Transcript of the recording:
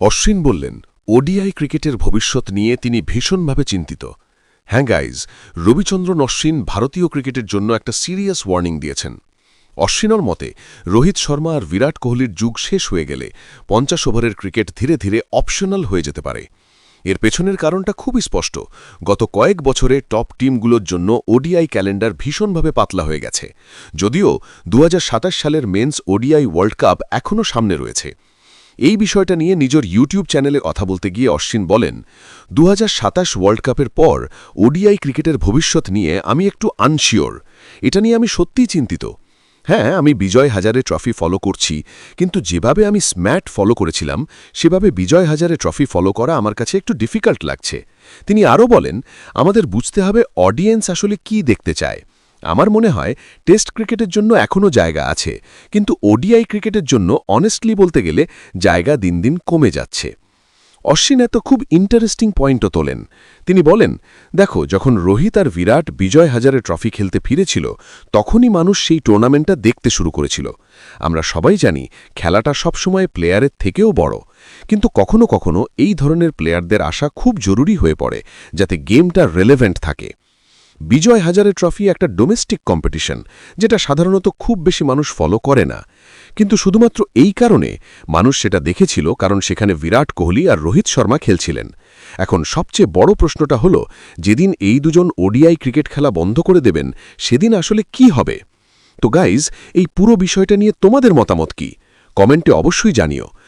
অশ্বিন বললেন, ওডিআই ক্রিকেটের ভবিষ্যৎ নিয়ে তিনি ভীষণভাবে চিন্তিত। হ্যাঁ গাইজ, রবিচন্দ্রন অশ্বিন ভারতীয় ক্রিকেটের জন্য একটা সিরিয়াস ওয়ার্নিং দিয়েছেন। অশ্বিনর মতে, রোহিত শর্মা আর বিরাট কোহলির যুগ শেষ হয়ে গেলে পঞ্চাশ ওভারের ক্রিকেট ধীরে ধীরে অপশনাল হয়ে যেতে পারে। এর পেছনের কারণটা খুবই স্পষ্ট। গত কয়েক বছরে টপ টিমগুলোর জন্য ওডিআই ক্যালেন্ডার ভীষণভাবে পাতলা হয়ে গেছে। যদিও দু হাজার সাতাশ সালের মেন্স ওডিআই ওয়ার্ল্ড কাপ এখনও সামনে রয়েছে। এই বিষয়টা নিয়ে নিজের ইউটিউব চ্যানেলে কথা বলতে গিয়ে অশ্বিন বলেন দু হাজার সাতাশ ওয়ার্ল্ড কাপের পর ওডিআই ক্রিকেটের ভবিষ্যৎ নিয়ে আমি একটু আনশিওর এটা নিয়ে আমি সত্যিই চিন্তিত। হ্যাঁ আমি বিজয় হাজারে ট্রফি ফলো করছি, কিন্তু যেভাবে আমি স্ম্যাট ফলো করেছিলাম, সেভাবে বিজয় হাজারে ট্রফি ফলো করা আমার কাছে একটু ডিফিকাল্ট লাগছে। তিনি আরও বলেন, আমাদের বুঝতে হবে অডিয়েন্স আসলে কি দেখতে চায়। আমার মনে হয় টেস্ট ক্রিকেটের জন্য এখনও জায়গা আছে। কিন্তু ওডিআই ক্রিকেটের জন্য অনেস্টলি বলতে গেলে জায়গা দিন দিন কমে যাচ্ছে। অশ্বিন এত খুব ইন্টারেস্টিং পয়েন্টও তোলেন। তিনি বলেন, দেখো, যখন রোহিত আর বিরাট বিজয় হাজারে ট্রফি খেলতে ফিরেছিল, তখনই মানুষ সেই টুর্নামেন্টটা দেখতে শুরু করেছিল। আমরা সবাই জানি খেলাটা সবসময় প্লেয়ারের থেকেও বড়। কিন্তু কখনো কখনো এই ধরনের প্লেয়ারদের আসা খুব জরুরি হয়ে পড়ে, যাতে গেমটা রেলেভেন্ট থাকে। বিজয় হাজারে ট্রফি একটা ডোমেস্টিক কম্পিটিশন, যেটা সাধারণত খুব বেশি মানুষ ফলো করে না। কিন্তু শুধুমাত্র এই কারণে মানুষ সেটা দেখেছিল কারণ সেখানে বিরাট কোহলি আর রোহিত শর্মা খেলছিলেন। এখন সবচেয়ে বড় প্রশ্নটা হল, যেদিন এই দুজন ওডিআই ক্রিকেট খেলা বন্ধ করে দেবেন, সেদিন আসলে কি হবে? তো গাইজ এই পুরো বিষয়টা নিয়ে তোমাদের মতামত কি? কমেন্টে অবশ্যই জানিও।